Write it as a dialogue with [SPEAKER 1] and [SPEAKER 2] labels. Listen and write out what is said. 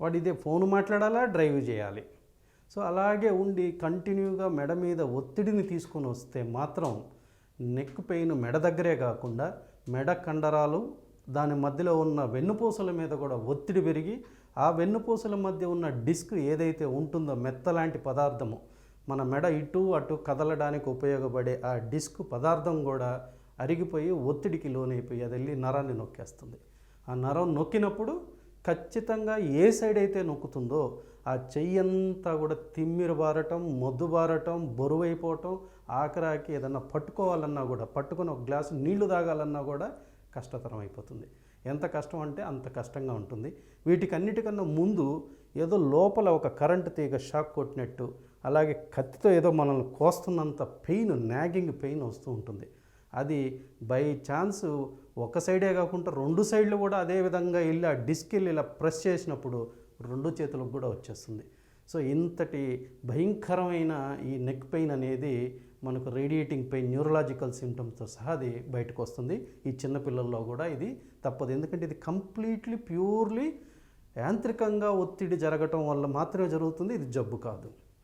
[SPEAKER 1] వాడు ఇదే ఫోన్ మాట్లాడాలా డ్రైవ్ చేయాలి. సో అలాగే ఉండి కంటిన్యూగా మెడ మీద ఒత్తిడిని తీసుకొని వస్తే మాత్రం నెక్ పెయిన్ మెడ దగ్గరే కాకుండా మెడ కండరాలు దాని మధ్యలో ఉన్న వెన్నుపూసల మీద కూడా ఒత్తిడి పెరిగి ఆ వెన్నుపూసల మధ్య ఉన్న డిస్క్ ఏదైతే ఉంటుందో మెత్త లాంటి పదార్థము మన మెడ ఇటు అటు కదలడానికి ఉపయోగపడే ఆ డిస్క్ పదార్థం కూడా అరిగిపోయి ఒత్తిడికి లోనైపోయి అది వెళ్ళి నరాన్ని నొక్కేస్తుంది. ఆ నరం నొక్కినప్పుడు ఖచ్చితంగా ఏ సైడ్ అయితే నొక్కుతుందో ఆ చెయ్యంతా కూడా తిమ్మిరు బారటం మొద్దు బారటం బరువైపోవటం ఆఖరాకి ఏదన్నా పట్టుకోవాలన్నా కూడా పట్టుకొని ఒక గ్లాసు నీళ్ళు తాగాలన్నా కూడా కష్టతరం అయిపోతుంది. ఎంత కష్టం అంటే అంత కష్టంగా ఉంటుంది. వీటికన్నిటికన్నా ముందు ఏదో లోపల ఒక కరెంటు తీగ షాక్ కొట్టినట్టు అలాగే కత్తితో ఏదో మనల్ని కోస్తున్నంత పెయిన్ నాగింగ్ పెయిన్ వస్తూ ఉంటుంది. అది బై ఛాన్స్ ఒక సైడే కాకుండా రెండు సైడ్లు కూడా అదే విధంగా వెళ్ళి ఆ డిస్క్ వెళ్ళి ఇలా ప్రెస్ చేసినప్పుడు రెండు చేతులకు కూడా వచ్చేస్తుంది. సో ఇంతటి భయంకరమైన ఈ నెక్ పెయిన్ అనేది మనకు రేడియేటింగ్ పెయిన్ న్యూరలాజికల్ సిమ్టమ్స్తో సహా అది బయటకు వస్తుంది. ఈ చిన్నపిల్లల్లో కూడా ఇది తప్పదు. ఎందుకంటే ఇది కంప్లీట్లీ ప్యూర్లీ యాంత్రికంగా ఒత్తిడి జరగటం వల్ల మాత్రమే జరుగుతుంది. ఇది జబ్బు కాదు.